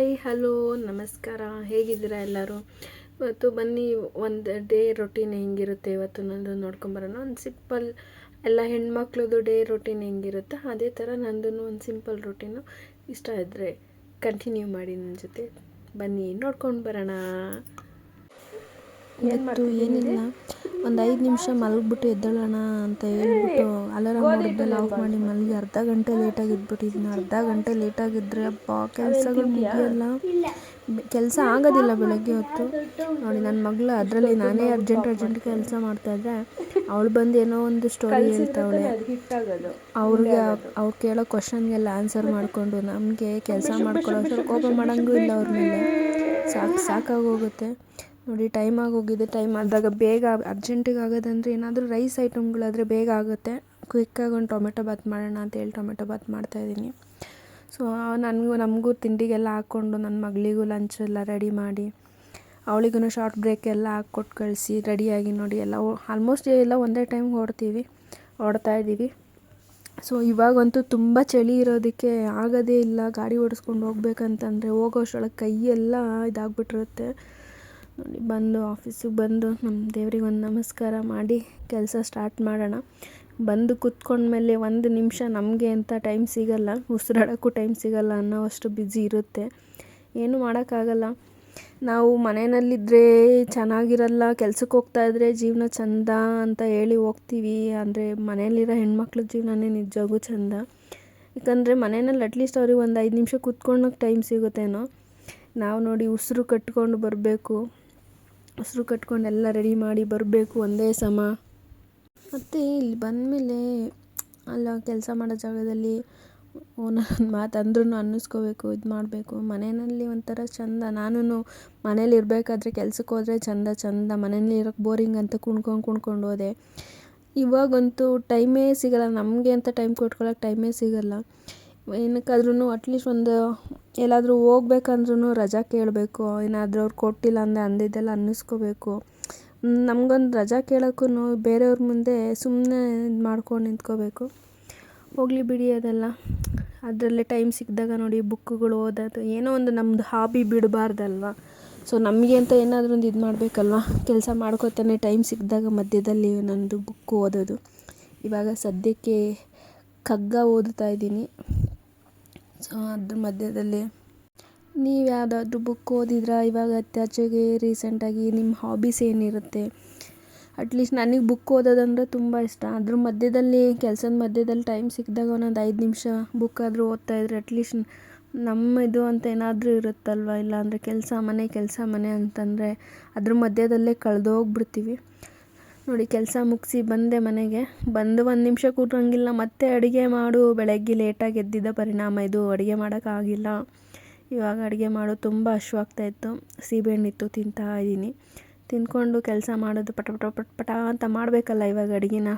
Hi hello ನಮಸ್ಕಾರ. ಹೇಗಿದ್ದೀರಾ ಎಲ್ಲರೂ? ಇವತ್ತು ಬನ್ನಿ, ಒಂದು ಡೇ ರೊಟೀನ್ ಹೆಂಗಿರುತ್ತೆ ಇವತ್ತು ನಂದು ನೋಡ್ಕೊಂಬರೋಣ ಒಂದು ಸಿಂಪಲ್ ಎಲ್ಲ ಹೆಣ್ಮಕ್ಳದ್ದು ಡೇ ರೊಟೀನ್ ಹೆಂಗಿರುತ್ತೆ, ಅದೇ ಥರ ನಂದು ಒಂದು ಸಿಂಪಲ್ ರೊಟೀನು ಇಷ್ಟ ಇದ್ದರೆ ಕಂಟಿನ್ಯೂ ಮಾಡಿ ನನ್ನ ಜೊತೆ. ಬನ್ನಿ, ನೋಡ್ಕೊಂಡು ಬರೋಣ. ಇವತ್ತು ಏನಿಲ್ಲ. ಒಂದು ಐದು ನಿಮಿಷ ಮಲಗ್ಬಿಟ್ಟು ಎದ್ದೇಳೋಣ ಅಂತ ಹೇಳ್ಬಿಟ್ಟು ಅಲಾರಾಮ್ ಮಾಡಿದ್ಮೇಲೆ ಆಫ್ ಮಾಡಿ ಮಲಗಿ ಅರ್ಧ ಗಂಟೆ ಲೇಟಾಗಿ ಎದ್ಬಿಟ್ಟಿದ್ದೀನಿ ಅರ್ಧ ಗಂಟೆ ಲೇಟಾಗಿದ್ದರೆ ಅಪ್ಪ ಕೆಲಸಗಳು ಮುಗಿಯಲ್ಲ. ಕೆಲಸ ಆಗೋದಿಲ್ಲ ಬೆಳಗ್ಗೆ ಹೊತ್ತು. ನೋಡಿ ನನ್ನ ಮಗಳು ಅದರಲ್ಲಿ ನಾನೇ ಅರ್ಜೆಂಟ್ ಅರ್ಜೆಂಟ್ ಕೆಲಸ ಮಾಡ್ತಾಯಿದ್ರೆ ಅವಳು ಬಂದು ಏನೋ ಒಂದು ಸ್ಟೋರಿ ಹೇಳ್ತಾವಳೆ. ಅವ್ರಿಗೆ ಅವ್ರು ಕೇಳೋ ಕ್ವಶನ್ಗೆಲ್ಲ ಆನ್ಸರ್ ಮಾಡಿಕೊಂಡು ನಮಗೆ ಕೆಲಸ ಮಾಡ್ಕೊಳ್ಳೋ ಕೋಪ ಮಾಡೋಂಗೂ ಇಲ್ಲ ಅವ್ರ ಮೇಲೆ. ಸಾಕು ಸಾಕಾಗೋಗುತ್ತೆ ನೋಡಿ ಟೈಮ್ ಆಗೋಗಿದೆ. ಟೈಮ್ ಆದಾಗ ಬೇಗ ಅರ್ಜೆಂಟಿಗೆ ಆಗೋದಂದರೆ ಏನಾದರೂ ರೈಸ್ ಐಟಮ್ಗಳಾದರೆ ಬೇಗ ಆಗುತ್ತೆ. ಕ್ವಿಕ್ಕಾಗಿ ಒಂದು ಟೊಮೆಟೊ ಬಾತ್ ಮಾಡೋಣ ಅಂತೇಳಿ ಟೊಮೆಟೊ ಬಾತ್ ಮಾಡ್ತಾಯಿದ್ದೀನಿ ಸೊ ನನಗೂ, ನಮಗೂ ತಿಂಡಿಗೆಲ್ಲ ಹಾಕ್ಕೊಂಡು ನನ್ನ ಮಗಳಿಗೂ ಲಂಚ್ ಎಲ್ಲ ರೆಡಿ ಮಾಡಿ ಅವಳಿಗೂ ಶಾರ್ಟ್ ಬ್ರೇಕ್ ಎಲ್ಲ ಹಾಕ್ಕೊಟ್ಟು ಕಳಿಸಿ ರೆಡಿಯಾಗಿ ನೋಡಿ ಎಲ್ಲ ಆಲ್ಮೋಸ್ಟ್ ಎಲ್ಲ ಒಂದೇ ಟೈಮ್ ಓಡ್ತೀವಿ ಓಡ್ತಾ ಇದ್ದೀವಿ. ಸೊ ಇವಾಗಂತೂ ತುಂಬ ಚಳಿ ಇರೋದಕ್ಕೆ ಆಗೋದೇ ಇಲ್ಲ. ಗಾಡಿ ಓಡಿಸ್ಕೊಂಡು ಹೋಗ್ಬೇಕಂತಂದರೆ ಹೋಗೋಷ್ಟೊಳಗೆ ಕೈಯೆಲ್ಲ ಇದಾಗ್ಬಿಟ್ಟಿರುತ್ತೆ. ನೋಡಿ, ಬಂದು ಆಫೀಸಿಗೆ ಬಂದು ನಮ್ಮ ದೇವ್ರಿಗೆ ಒಂದು ನಮಸ್ಕಾರ ಮಾಡಿ ಕೆಲಸ ಸ್ಟಾರ್ಟ್ ಮಾಡೋಣ. ಬಂದು ಕೂತ್ಕೊಂಡ್ಮೇಲೆ ಒಂದು ನಿಮಿಷ ನಮಗೆ ಅಂತ ಟೈಮ್ ಸಿಗಲ್ಲ, ಉಸಿರಾಡೋಕ್ಕೂ ಟೈಮ್ ಸಿಗಲ್ಲ ಅನ್ನೋವಷ್ಟು ಬ್ಯುಸಿ ಇರುತ್ತೆ. ಏನು ಮಾಡೋಕ್ಕಾಗಲ್ಲ. ನಾವು ಮನೆಯಲ್ಲಿದ್ದರೆ ಚೆನ್ನಾಗಿರಲ್ಲ, ಕೆಲಸಕ್ಕೆ ಹೋಗ್ತಾ ಇದ್ದರೆ ಜೀವನ ಚಂದ ಅಂತ ಹೇಳಿ ಹೋಗ್ತೀವಿ. ಅಂದರೆ ಮನೆಯಲ್ಲಿರೋ ಹೆಣ್ಮಕ್ಳ ಜೀವನನೇ ನಿಜವಾಗೂ ಚಂದ. ಯಾಕಂದರೆ ಮನೆಯಲ್ಲಿ ಅಟ್ಲೀಸ್ಟ್ ಅವ್ರಿಗೆ ಒಂದು ಐದು ನಿಮಿಷ ಕೂತ್ಕೊಳ್ಳೋಕೆ ಟೈಮ್ ಸಿಗುತ್ತೇನೋ. ನಾವು ನೋಡಿ ಉಸಿರು ಕಟ್ಕೊಂಡು ಬರಬೇಕು. ಉಸಿರು ಕಟ್ಕೊಂಡು ಎಲ್ಲ ರೆಡಿ ಮಾಡಿ ಬರಬೇಕು ಒಂದೇ ಸಮ. ಮತ್ತು ಇಲ್ಲಿ ಬಂದಮೇಲೆ ಅಲ್ಲ ಕೆಲಸ ಮಾಡೋ ಜಾಗದಲ್ಲಿ ಓನರ್ ಮಾತು ಅಂದ್ರೂ ಅನ್ನಿಸ್ಕೋಬೇಕು, ಇದು ಮಾಡಬೇಕು. ಮನೆಯಲ್ಲಿ ಒಂಥರ ಚಂದ ನಾನು ಮನೇಲಿ ಇರಬೇಕಾದ್ರೆ ಕೆಲ್ಸಕ್ಕೆ ಹೋದರೆ ಚಂದ ಚಂದ. ಮನೇಲಿ ಇರೋಕ್ಕೆ ಬೋರಿಂಗ್ ಅಂತ ಕುಣ್ಕೊಂಡು ಕುಣ್ಕೊಂಡು ಹೋದೆ. ಇವಾಗಂತೂ ಟೈಮೇ ಸಿಗಲ್ಲ. ನಮಗೆ ಅಂತ ಟೈಮ್ ಕೊಟ್ಕೊಳ್ಳೋಕೆ ಟೈಮೇ ಸಿಗಲ್ಲ. ಏನಕ್ಕಾದ್ರೂ ಅಟ್ಲೀಸ್ಟ್ ಒಂದು ಎಲ್ಲಾದರೂ ಹೋಗ್ಬೇಕಂದ್ರೂ ರಜಾ ಕೇಳಬೇಕು. ಏನಾದರೂ ಅವ್ರು ಕೊಟ್ಟಿಲ್ಲ ಅಂದರೆ ಅಂದಿದ್ದೆಲ್ಲ ಅನ್ನಿಸ್ಕೋಬೇಕು. ನಮ್ಗೊಂದು ರಜಾ ಕೇಳೋಕ್ಕೂ ಬೇರೆಯವ್ರ ಮುಂದೆ ಸುಮ್ಮನೆ ಇದು ಮಾಡ್ಕೊಂಡು ನಿಂತ್ಕೋಬೇಕು. ಹೋಗಲಿ ಬಿಡಿ ಅದೆಲ್ಲ. ಅದರಲ್ಲೇ ಟೈಮ್ ಸಿಕ್ಕಿದಾಗ ನೋಡಿ ಬುಕ್ಗಳು ಓದೋದು. ಏನೋ ಒಂದು ನಮ್ಮದು ಹಾಬಿ ಬಿಡಬಾರ್ದಲ್ವ? ಸೊ ನಮಗೆ ಅಂತ ಏನಾದರೂ ಒಂದು ಇದು ಮಾಡಬೇಕಲ್ವ? ಕೆಲಸ ಮಾಡ್ಕೋತಾನೆ ಟೈಮ್ ಸಿಕ್ಕಿದಾಗ ಮಧ್ಯದಲ್ಲಿ ನನ್ನದು ಬುಕ್ ಓದೋದು. ಇವಾಗ ಸದ್ಯಕ್ಕೆ ಕಗ್ಗ ಓದುತ್ತಾ ಇದ್ದೀನಿ. ಸೊ ಅದ್ರ ಮಧ್ಯದಲ್ಲಿ ನೀವು ಯಾವುದಾದ್ರೂ ಬುಕ್ ಓದಿದ್ರಾ? ಇವಾಗ ಅತ್ಯಾಚೆಗೆ ರೀಸೆಂಟಾಗಿ ನಿಮ್ಮ ಹಾಬೀಸ್ ಏನಿರುತ್ತೆ? ಅಟ್ಲೀಸ್ಟ್ ನನಗೆ ಬುಕ್ ಓದೋದಂದರೆ ತುಂಬ ಇಷ್ಟ. ಅದ್ರ ಮಧ್ಯದಲ್ಲಿ, ಕೆಲಸದ ಮಧ್ಯದಲ್ಲಿ ಟೈಮ್ ಸಿಕ್ಕಿದಾಗ ಒಂದೊಂದು ಐದು ನಿಮಿಷ ಬುಕ್ ಆದರೂ ಓದ್ತಾ ಇದ್ರೆ ಅಟ್ಲೀಸ್ಟ್ ನಮ್ಮ ಇದು ಅಂತ ಏನಾದರೂ ಇರುತ್ತಲ್ವ? ಇಲ್ಲಾಂದರೆ ಕೆಲಸ ಮನೆ ಕೆಲಸ ಮನೆ ಅಂತಂದರೆ ಅದ್ರ ಮಧ್ಯದಲ್ಲೇ ಕಳೆದೋಗ್ಬಿಡ್ತೀವಿ. ನೋಡಿ, ಕೆಲಸ ಮುಗಿಸಿ ಬಂದೆ ಮನೆಗೆ. ಬಂದು ಒಂದು ನಿಮಿಷ ಕೂತ್ರಂಗಿಲ್ಲ, ಮತ್ತೆ ಅಡುಗೆ ಮಾಡು. ಬೆಳಗ್ಗೆ ಲೇಟಾಗಿ ಎದ್ದಿದ್ದ ಪರಿಣಾಮ ಇದು. ಅಡುಗೆ ಮಾಡೋಕ್ಕಾಗಿಲ್ಲ ಇವಾಗ ಅಡುಗೆ ಮಾಡೋದು ತುಂಬ ಹಶ್ವಾಗ್ತಾಯಿತ್ತು ಸೀಬೆಹಣ್ಣಿತ್ತು ತಿಂತಾ ಇದ್ದೀನಿ. ತಿಂದ್ಕೊಂಡು ಕೆಲಸ ಮಾಡೋದು ಪಟ ಪಟ ಪಟ ಪಟ ಅಂತ ಮಾಡಬೇಕಲ್ಲ ಇವಾಗ ಅಡುಗೆನ.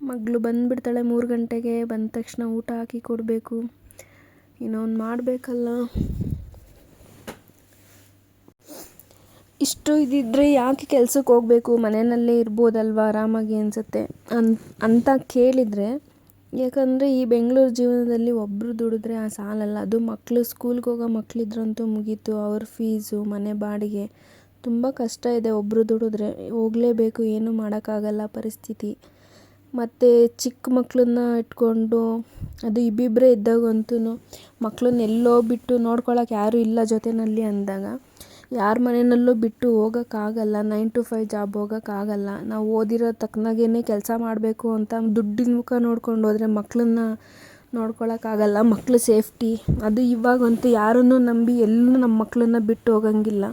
ಮಗಳು ಬಂದುಬಿಡ್ತಾಳೆ ಮೂರು ಗಂಟೆಗೆ. ಬಂದ ತಕ್ಷಣ ಊಟ ಹಾಕಿ ಕೊಡಬೇಕು. ಇನ್ನೊಂದು ಮಾಡಬೇಕಲ್ಲ. ಇಷ್ಟು ಇದಿದ್ದರೆ ಯಾಕೆ ಕೆಲ್ಸಕ್ಕೆ ಹೋಗಬೇಕು? ಮನೆಯಲ್ಲೇ ಇರ್ಬೋದಲ್ವ? ಆರಾಮಾಗಿ ಅನಿಸುತ್ತೆ. ಅನ್, ಅಂತ ಕೇಳಿದರೆ, ಯಾಕಂದರೆ ಈ ಬೆಂಗಳೂರು ಜೀವನದಲ್ಲಿ ಒಬ್ಬರು ದುಡಿದ್ರೆ ಆ ಸಾಲಲ್ಲ. ಅದು ಮಕ್ಕಳು ಸ್ಕೂಲ್ಗೆ ಹೋಗೋ ಮಕ್ಕಳಿದ್ರಂತೂ ಮುಗೀತು. ಅವ್ರ ಫೀಸು, ಮನೆ ಬಾಡಿಗೆ, ತುಂಬ ಕಷ್ಟ ಇದೆ ಒಬ್ಬರು ದುಡಿದ್ರೆ. ಹೋಗಲೇಬೇಕು, ಏನೂ ಮಾಡೋಕ್ಕಾಗಲ್ಲ ಪರಿಸ್ಥಿತಿ. ಮತ್ತು ಚಿಕ್ಕ ಮಕ್ಕಳನ್ನ ಇಟ್ಕೊಂಡು, ಅದು ಇಬ್ಬಿಬ್ಬರೇ ಇದ್ದಾಗಂತೂ ಮಕ್ಕಳನ್ನ ಎಲ್ಲೋ ಬಿಟ್ಟು ನೋಡ್ಕೊಳಕ್ಕೆ ಯಾರೂ ಇಲ್ಲ ಜೊತೆಯಲ್ಲಿ ಅಂದಾಗ ಯಾರ ಮನೆಯಲ್ಲೂ ಬಿಟ್ಟು ಹೋಗೋಕ್ಕಾಗಲ್ಲ ನೈನ್ ಟು ಫೈವ್ ಜಾಬ್ ಹೋಗೋಕ್ಕಾಗಲ್ಲ. ನಾವು ಓದಿರೋ ತಕ್ಕನಾಗೇ ಕೆಲಸ ಮಾಡಬೇಕು ಅಂತ ದುಡ್ಡಿನ ಮುಖ ನೋಡ್ಕೊಂಡು ಹೋದರೆ ಮಕ್ಕಳನ್ನ ನೋಡ್ಕೊಳಕ್ಕಾಗಲ್ಲ ಮಕ್ಕಳು ಸೇಫ್ಟಿ ಅದು ಇವಾಗಂತೂ ಯಾರನ್ನೂ ನಂಬಿ ಎಲ್ಲೂ ನಮ್ಮ ಮಕ್ಕಳನ್ನ ಬಿಟ್ಟು ಹೋಗಂಗಿಲ್ಲ.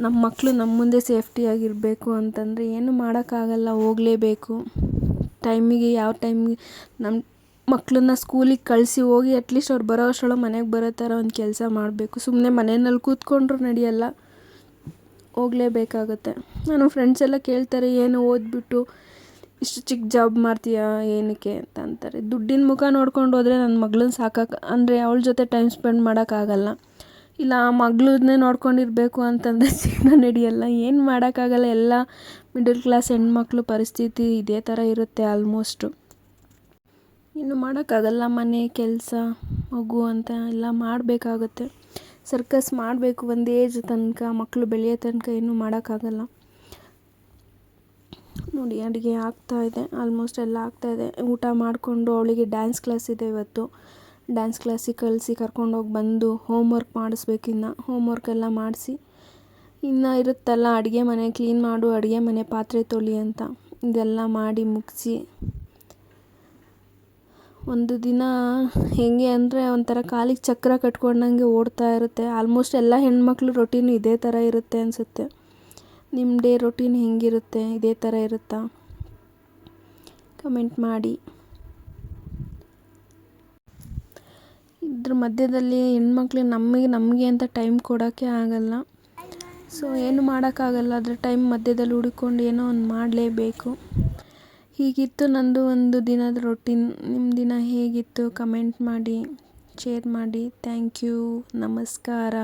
ನಮ್ಮ ಮಕ್ಕಳು ನಮ್ಮ ಮುಂದೆ ಸೇಫ್ಟಿಯಾಗಿರಬೇಕು ಅಂತಂದರೆ ಏನೂ ಮಾಡೋಕ್ಕಾಗಲ್ಲ, ಹೋಗಲೇಬೇಕು. ಟೈಮಿಗೆ ಯಾವ ಟೈಮಿಗೆ ನಮ್ಮ ಮಕ್ಕಳನ್ನ ಸ್ಕೂಲಿಗೆ ಕಳಿಸಿ ಹೋಗಿ ಅಟ್ಲೀಸ್ಟ್ ಅವ್ರು ಬರೋ ಅಷ್ಟರೊಳಗೆ ಮನೆಗೆ ಬರೋ ಥರ ಒಂದು ಕೆಲಸ ಮಾಡಬೇಕು. ಸುಮ್ಮನೆ ಮನೆಯಲ್ಲಿ ಕೂತ್ಕೊಂಡ್ರೂ ನಡೆಯಲ್ಲ. ಹೋಗಲೇಬೇಕಾಗತ್ತೆ. ನಾನು ಫ್ರೆಂಡ್ಸ್ ಎಲ್ಲ ಕೇಳ್ತಾರೆ, ಏನು ಓದ್ಬಿಟ್ಟು ಇಷ್ಟು ಚಿಕ್ಕ ಜಾಬ್ ಮಾಡ್ತೀಯಾ? ಏನಕ್ಕೆ? ಅಂತ ಅಂತಾರೆ. ದುಡ್ಡಿನ ಮುಖ ನೋಡ್ಕೊಂಡು ಹೋದರೆ ನನ್ನ ಮಗಳನ್ನ ಸಾಕಕ್ಕೆ ಅಂದರೆ ಅವಳ ಜೊತೆ ಟೈಮ್ ಸ್ಪೆಂಡ್ ಮಾಡೋಕ್ಕಾಗಲ್ಲ ಇಲ್ಲ, ಆ ಮಗಳನ್ನೇ ನೋಡ್ಕೊಂಡಿರಬೇಕು ಅಂತಂದರೆ ಜೀವನ ನಡೆಯಲ್ಲ. ಏನು ಮಾಡೋಕ್ಕಾಗಲ್ಲ ಎಲ್ಲ ಮಿಡಲ್ ಕ್ಲಾಸ್ ಹೆಣ್ಮಕ್ಳು ಪರಿಸ್ಥಿತಿ ಇದೇ ಥರ ಇರುತ್ತೆ ಆಲ್ಮೋಸ್ಟು ಇನ್ನು ಮಾಡೋಕ್ಕಾಗಲ್ಲ, ಮನೆ, ಕೆಲಸ, ಮಗು ಅಂತ ಎಲ್ಲ ಮಾಡಬೇಕಾಗತ್ತೆ. ಸರ್ಕಸ್ ಮಾಡಬೇಕು ಒಂದು ಏಜ್ ತನಕ ಮಕ್ಕಳು ಬೆಳೆಯೋ ತನಕ ಏನೂ ಮಾಡೋಕ್ಕಾಗಲ್ಲ. ನೋಡಿ, ಅಡುಗೆ ಆಗ್ತಾಯಿದೆ ಆಲ್ಮೋಸ್ಟ್ ಎಲ್ಲ ಆಗ್ತಾಯಿದೆ ಊಟ ಮಾಡಿಕೊಂಡು ಅವಳಿಗೆ ಡ್ಯಾನ್ಸ್ ಕ್ಲಾಸ್ ಇದೆ ಇವತ್ತು. ಡ್ಯಾನ್ಸ್ ಕ್ಲಾಸಿಗೆ ಕಳಿಸಿ ಕರ್ಕೊಂಡೋಗಿ ಬಂದು ಹೋಮ್ವರ್ಕ್ ಮಾಡಿಸ್ಬೇಕಿನ್ನ ಹೋಮ್ವರ್ಕ್ ಎಲ್ಲ ಮಾಡಿಸಿ ಇನ್ನು ಇರುತ್ತಲ್ಲ, ಅಡುಗೆ ಮನೆ ಕ್ಲೀನ್ ಮಾಡು, ಅಡುಗೆ ಮನೆ ಪಾತ್ರೆ ತೊಳಿ ಅಂತ. ಇದೆಲ್ಲ ಮಾಡಿ ಮುಗಿಸಿ ಒಂದು ದಿನ ಹೇಗೆ ಅಂದರೆ ಒಂಥರ ಕಾಲಿಗೆ ಚಕ್ರ ಕಟ್ಕೊಂಡಂಗೆ ಓಡ್ತಾ ಇರುತ್ತೆ. ಆಲ್ಮೋಸ್ಟ್ ಎಲ್ಲ ಹೆಣ್ಮಕ್ಳು ರೊಟೀನು ಇದೇ ಥರ ಇರುತ್ತೆ ಅನಿಸುತ್ತೆ. ನಿಮ್ಮ ಡೇ ರೊಟೀನ್ ಹೆಂಗಿರುತ್ತೆ? ಇದೇ ಥರ ಇರುತ್ತಾ? ಕಮೆಂಟ್ ಮಾಡಿ. ಇದ್ರ ಮಧ್ಯದಲ್ಲಿ ಹೆಣ್ಮಕ್ಳು ನಮಗೆ ನಮಗೆ ಅಂತ ಟೈಮ್ ಕೊಡೋಕ್ಕೆ ಆಗಲ್ಲ. ಸೊ ಏನು ಮಾಡೋಕ್ಕಾಗಲ್ಲ. ಅದ್ರ ಟೈಮ್ ಮಧ್ಯದಲ್ಲಿ ಹುಡುಕೊಂಡು ಏನೋ ಒಂದು ಮಾಡಲೇಬೇಕು. ಹೀಗಿತ್ತು. ನಂದು ಒಂದು ದಿನದ ರೊಟೀನ್ ನಿಮ್ಮ ದಿನ ಹೇಗಿತ್ತು? ಕಮೆಂಟ್ ಮಾಡಿ ಶೇರ್ ಮಾಡಿ. ಥ್ಯಾಂಕ್ ಯು ನಮಸ್ಕಾರ.